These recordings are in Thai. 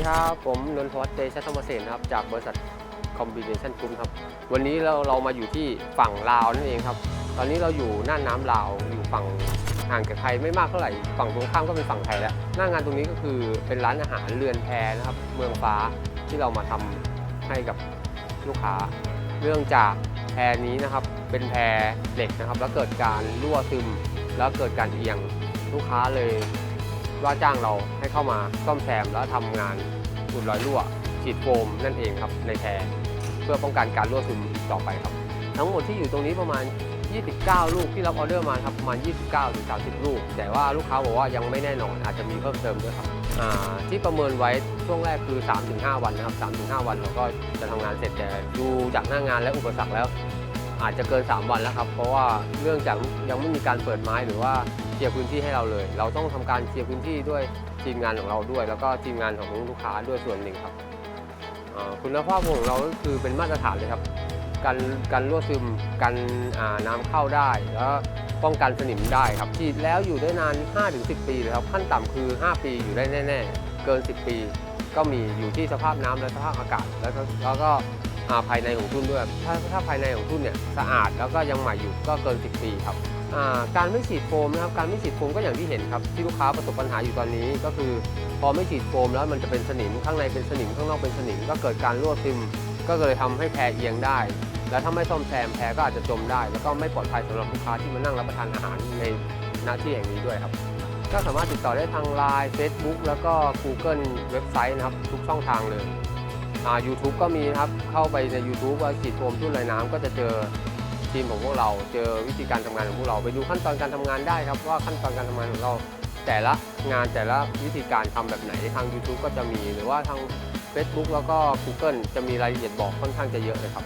ดีครับ ผมนนทวัฒน์เตชะธรรมเสนครับ จากบริษัทคอมบิเนชันกรุ๊ปครับ วันนี้เราเรามาอยู่ที่ฝั่งลาวนั่นเองครับ ตอนนี้เราอยู่หน้าน้ำลาว อยู่ฝั่งห่างจากไทยไม่มากเท่าไหร่ ฝั่งตรงข้ามก็เป็นฝั่งไทยแล้ว หน้างานตรงนี้ก็คือเป็นร้านอาหารเรือนแพนะครับ เมืองฟ้าที่เรามาทำให้กับลูกค้าเนื่องจากแพนี้นะครับ เป็นแพเหล็กนะครับ แล้วเกิดการรั่วซึม แล้วเกิดการเอียง ลูกค้าเลยว่าจ้างเราให้เข้ามาซ่อมแซมแล้วทำงาน อุดรอยรั่ว ฉีดโฟมนั่นเองครับในแพรเพื่อป้องกันการรั่วซึมต่อไปครับ ทั้งหมดที่อยู่ตรงนี้ประมาณ 29 ลูกที่รับออเดอร์มาครับประมาณ 29ถึง30 ลูก แต่ว่าลูกค้าบอกว่ายังไม่แน่นอนอาจจะมีเพิ่มเติมด้วยครับที่ประเมินไว้ช่วงแรกคือ 3-5 วันนะครับ3-5 วันเราก็จะทำงานเสร็จแต่ดูจากหน้างานและอุปสรรคแล้ว อาจจะเกิน 3 วันแล้วครับ เพราะว่าเรื่องจากยังไม่มีการเปิดไม้หรือว่า ลียร์พื้นที่ให้เราเลย เราต้องทำการเคลียร์พื้นที่ด้วยทีมงานของเราด้วย แล้วก็ทีมงานของลูกค้าด้วยส่วนหนึ่งครับคุณภาพของเราก็คือเป็นมาตรฐานเลยครับการการรั่วซึมการน้ำเข้าได้ แล้วป้องกันสนิมได้ครับฉีดแล้วอยู่ได้นาน 5-10 ปีเลยครับขั้นต่ำคือ 5 ปีอยู่ได้แน่ ๆ เกิน 10 ปี ก็มีอยู่ที่สภาพน้ำและสภาพอากาศ แล้วแล้วก็ภายในของทุ่นด้วย ถ้าถ้าภายในของทุ่นเนี่ยสะอาดแล้วก็ยังใหม่อยู่ก็เกิน 10 ปีครับ การไม่ฉีดโฟมนะครับการไม่ฉีดโฟมก็อย่างที่เห็นครับที่ลูกค้าประสบปัญหาอยู่ตอนนี้ ก็คือพอไม่ฉีดโฟมแล้วมันจะเป็นสนิมข้างในเป็นสนิมข้างนอกเป็นสนิมก็เกิดการรั่วซึม ก็เลยทำให้แพรเอียงได้ แล้วถ้าไม่ซ่อมแซมแพรก็อาจจะจมได้ แล้วก็ไม่ปลอดภัยสำหรับลูกค้าที่มานั่งรับประทานอาหารในหน้าที่แห่งนี้ด้วยครับ ก็สามารถติดต่อได้ทาง Line Facebook แล้วก็ Google เว็บไซต์นะครับทุกช่องทางเลยอ่า YouTube ก็มีครับเข้าไปใน YouTube ว่าฉีดโฟมทุ่นลอยน้ำก็จะเจอ ทีมของพวกเราเจอวิธีการทำงานของพวกเราไปดูขั้นตอนการทำงานได้ครับว่าขั้นตอนการทำงานของเรา แต่ละงานแต่ละวิธีการทำแบบไหนทาง YouTube ก็จะมีหรือว่าทาง Facebook แล้วก็ Google จะมีรายละเอียดบอกค่อนข้างจะเยอะเลยครับ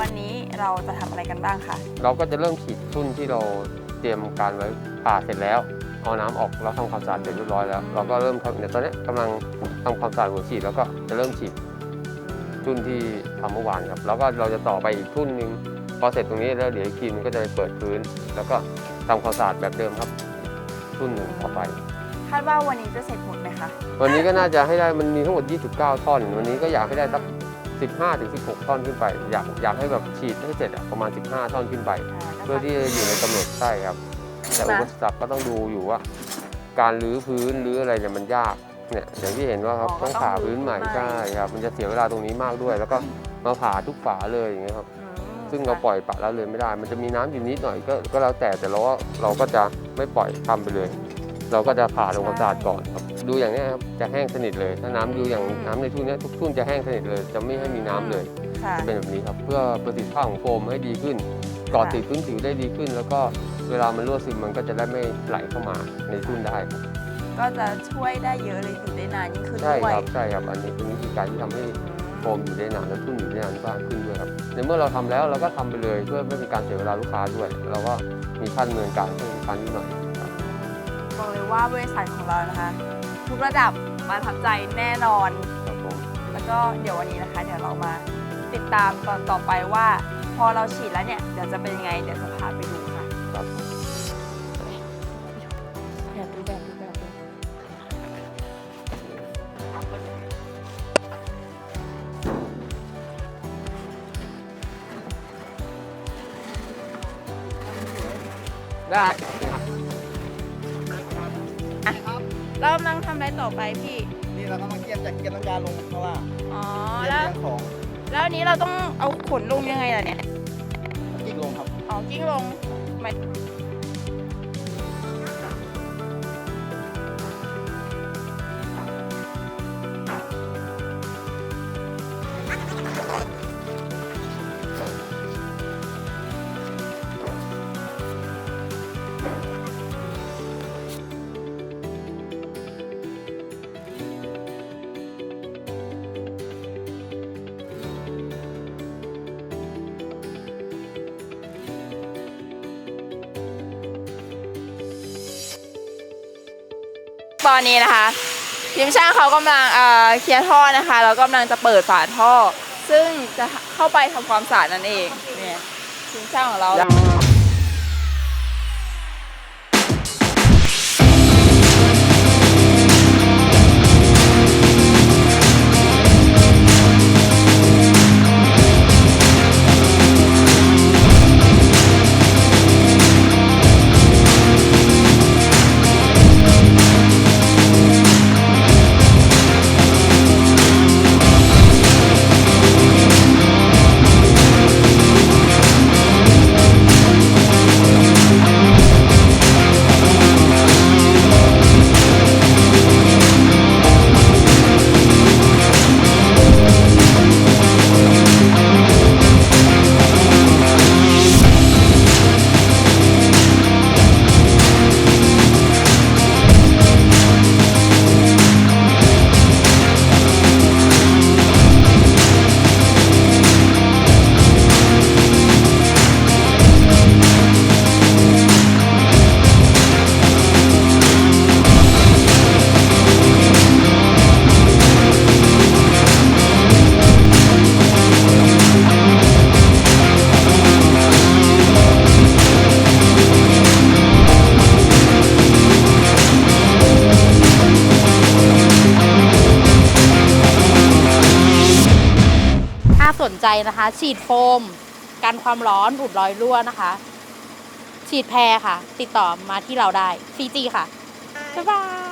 วันนี้เราจะทำอะไรกันบ้างคะ เราก็จะเริ่มฉีดทุ่นที่เราเตรียมการไว้ผ่าเสร็จแล้วเอาน้ำออกแล้วทำความสะอาดเสร็จเรียบร้อยแล้วเราก็เริ่มทำเดี๋ยวตอนนี้กำลังทำความสะอาดหัวฉีดแล้วก็จะเริ่มฉีดทุ่นที่ทำเมื่อวานครับแล้วก็เราจะต่อไปอีกทุ่นหนึงพอเสร็จตรงนี้แล้วเดี๋ยวอีกทีมนก็จะไปเปิดพื้น แล้วก็ทำความสะอาดแบบเดิมครับ ทุ่นหนึ่งต่อไปคาดว่าวันนี้จะเสร็จหมดไหมคะวันนี้ก็น่าจะให้ได้มันมีทั้งหมด 29 ท่อน วันนี้ก็อยากให้ได้สัก 15ถึง16 ท่อนขึ้นไป อยากอยากให้แบบฉีดให้เสร็จอะประมาณ 15 ท่อนขึ้นไป เพื่อที่จะอยู่ในกำหนดใช่ครับ แต่อุปสรรคก็ต้องดูอยู่ว่า การรื้อพื้นรื้ออะไรเนี่ยมันยากเนี่ยอย่างที่เห็นว่าครับต้องผ่าพื้นใหม่ ใช่ครับมันจะเสียเวลาตรงนี้มากด้วย แล้วก็มาผ่าทุกฝาเลยอย่างเงี้ยครับ อืมซึ่งเราปล่อยปละละเลยไม่ได้ มันจะมีน้ำอยู่นิดหน่อยก็ก็แล้วแต่แต่เราก็เราก็จะไม่ปล่อยทำไปเลย เราก็จะผ่าลงความสะอาดก่อนครับ ดูอย่างเนี้ยครับจะแห้งสนิทเลย ถ้าน้ำดูอย่างน้ำในทุ่นเนี้ยทุกทุ่นจะแห้งสนิทเลย จะไม่ให้มีน้ำเลย ค่ะจะเป็นแบบนี้ครับเพื่อประสิทธิภาพของโฟมให้ดีขึ้นเกาะติดพื้นผิวได้ดีขึ้น แล้วก็เวลามันรั่วซึมมันก็จะได้ไม่ไหลเข้ามาในทุ่นได้ครับก็จะช่วยได้เยอะเลยอยู่ได้นานยิ่งขึ้นใช่ด้วยครับใช่ครับอันนี้เป็นวิธีการที่ทำให้โฟมอยู่ได้นานและทุ่นอยู่ได้นานมากขึ้นด้วยครับในเมื่อเราทำแล้วเราก็ทำไปเลยเพื่อไม่เป็นการเสียเวลาลูกค้าด้วย เราก็มีค่าดำเนินการให้ลูกค้านิดหน่อยครั บบอกเลยว่าบริษัทของเรานะคะ ทุกระดับประทับใจแน่นอน ครับผม แล้วก็เดี๋ยววันนี้นะคะ เดี๋ยวเรามาติดตามตอนต่อไปว่า พอเราฉีดแล้วเนี่ยเดี๋ยวจะเป็นยังไง เดี๋ยวจะพาไปดูค่ะครับแบบดูแบบดูแบบดูได้ เรากำลังทำอะไรต่อไปพี่ นี่เราก็มาเกียมจากเกียมน้ำยาลงเพราะว่าอ๋อ เกียมแล้วเรื่องของแล้วอันนี้เราต้องเอาขนลงยังไงล่ะเนี่ยยิ่งลงครับ อ๋อ กิ้งลงหมาย ตอนนี้นะคะทีมช่างเขากำลังเอ่อเคลียร์ท่อนะคะแล้วกำลังจะเปิดฝาท่อ ซึ่งจะเข้าไปทำความสะอาดนั่นเองเนี่ยทีมช่างของเรา ใจนะคะ ฉีดโฟม กันความร้อนอุดรอยรั่วนะคะ ฉีดแพรค่ะ ติดต่อมาที่เราได้ CG ค่ะ บ๊ายบาย